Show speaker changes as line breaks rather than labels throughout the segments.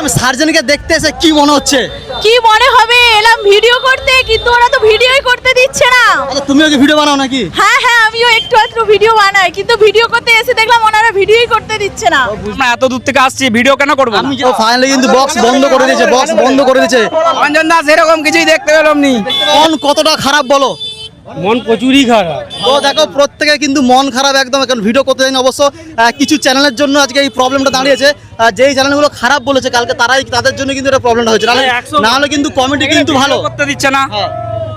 আমি সার্জেনকে দেখতে এসে কি মনে হচ্ছে?
কি মনে হবে? এলাম ভিডিও করতে কিন্তু ওরা তো ভিডিওই করতে দিচ্ছে না।
আচ্ছা তুমিও কি ভিডিও বানাও নাকি?
হ্যাঁ হ্যাঁ আমিও একটু একটু ভিডিও বানাই কিন্তু ভিডিও করতে এসে দেখলাম ওনারা ভিডিওই করতে দিচ্ছে না।
আমরা এত দূর থেকে আসছি ভিডিও কেন করব
আমি ফাইনালি কিন্তু বক্স বন্ধ করে দিয়েছে বক্স বন্ধ করে দিয়েছে।
অঞ্জন দাস এরকম কিছুই দেখতে পেলাম নি।
মন কতটা খারাপ বলো?
মন প্রচুরই খারাপ।
তো দেখো প্রত্যেকে কিন্তু মন খারাপ একদম এখন ভিডিও করতে যায়নি অবশ্য কিছু চ্যানেলের জন্য আজকে এই প্রবলেমটা দাঁড়িয়েছে। যেই চ্যানেলগুলো খারাপ বলেছে কালকে তারাই তাদের জন্য কিন্তু এটা প্রবলেমটা হয়েছে। না হলে কিন্তু কমেডি কিন্তু ভালো।
করতে দিচ্ছে না।
হ্যাঁ।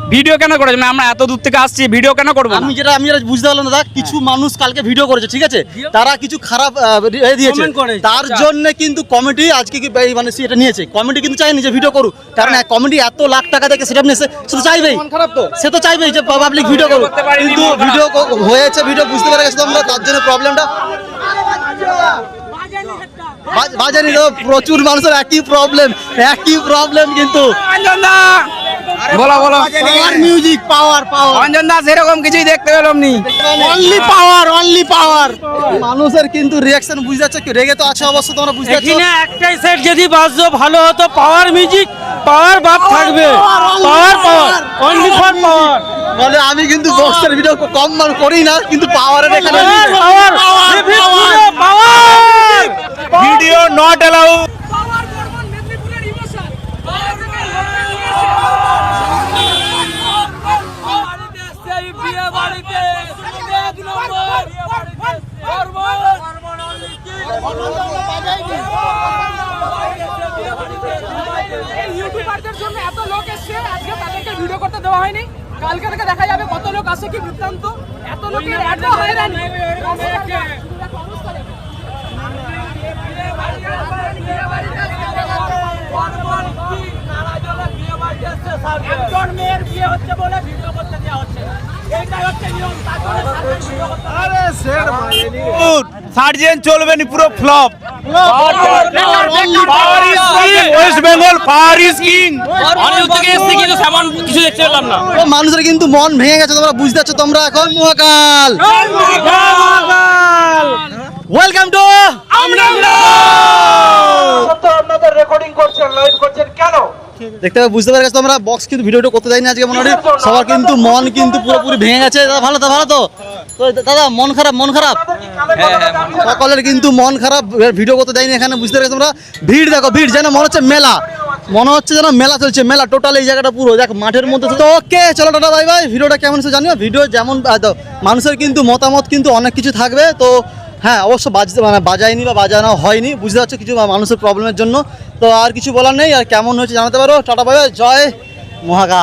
ভিডিও কেন করেছে? মানে আমরা এত দূর থেকে আসছি ভিডিও কেন করব
আমি যেটা আমি যেটা বুঝতে পারলাম দাদা কিছু মানুষ কালকে ভিডিও করেছে ঠিক আছে? তারা কিছু খারাপ এ দিয়েছে। তার জন্য কিন্তু কমিটি আজকে কি এই মানে এটা নিয়েছে। কমিটি কিন্তু চাইনি যে ভিডিও করুক। কারণ কমিটি এত লাখ টাকা দেখে সেটা নিয়েছে সে তো চাইবেই। সে তো চাইবেই যে পাবলিক ভিডিও করুক। কিন্তু ভিডিও হয়েছে ভিডিও বুঝতে পেরে গেছে তোমরা তার জন্য প্রবলেমটা বাজ- বাজানি তো প্রচুর মানুষের একই প্রবলেম একই প্রবলেম কিন্তু।
বলো বলো।
Power music power power
Anjan Das এরকম কিছুই দেখতে পেলাম নি।
অনলি পাওয়ার অনলি পাওয়ার মানুষের কিন্তু রিয়াকশন বুঝতে যাচ্ছে রেগে তো আছে অবশ্য তোমরা বুঝতে পারছ।
এখানে একটাই সেট যদি বাজতো ভালো হতো। পাওয়ার মিউজিক পাওয়ার বাপ থাকবে। পাওয়ার পাওয়ার অনলি ফর পাওয়ার
বলে আমি কিন্তু বক্সের ভিডিও কম মান করি না কিন্তু পাওয়ারের এখানে
পাওয়ার পাওয়ার
এই ইউটিউবারদের জন্য এত লোক এসছে আজকে তাদেরকে ভিডিও করতে দেওয়া হয়নি। কালকে থেকে দেখা যাবে কত লোক আসে কি বৃত্তান্ত। এত লোকের এত হয়রানি একজন মেয়ের বিয়ে হচ্ছে বলে
সার্জেন চলবে নি পুরো ফ্লপ।
মানুষের কিন্তু মন ভেঙে গেছে তোমরা বুঝতে পারছ তোমরা এখন মহাকাল। দেখতে পাবে, বুঝতে পারে তোমরা বক্স কিন্তু ভিডিওটা করতে দেয়নি আজকে মনে হয় সবার কিন্তু মন কিন্তু পুরোপুরি ভেঙে গেছে। দাদা, ভালো তো ভালো তো? তো দাদা, মন খারাপ মন খারাপ? সকলের কিন্তু মন খারাপ ভিডিও করতে দেয়নি এখানে, বুঝতে পারছ তোমরা? ভিড় দেখো, ভিড়, যেন মনে হচ্ছে মেলা। মনে হচ্ছে যেন মেলা চলছে, মেলা টোটাল এই জায়গাটা পুরো। দেখ, মাঠের মধ্যে তো ওকে, চলো, টাটা বাই বাই ভিডিওটা কেমন হচ্ছে জানিও? ভিডিও যেমন মানুষের কিন্তু মতামত কিন্তু অনেক কিছু থাকবে। তো হ্যাঁ অবশ্য বাজতে মানে বাজায়নি বা বাজানো হয়নি, বুঝতে পারছ কিছু মানুষের প্রবলেমের জন্য। তো আর কিছু বলার নেই, আর কেমন হয়েছে জানাতে পারো। টাটা বাই জয় মহাকাল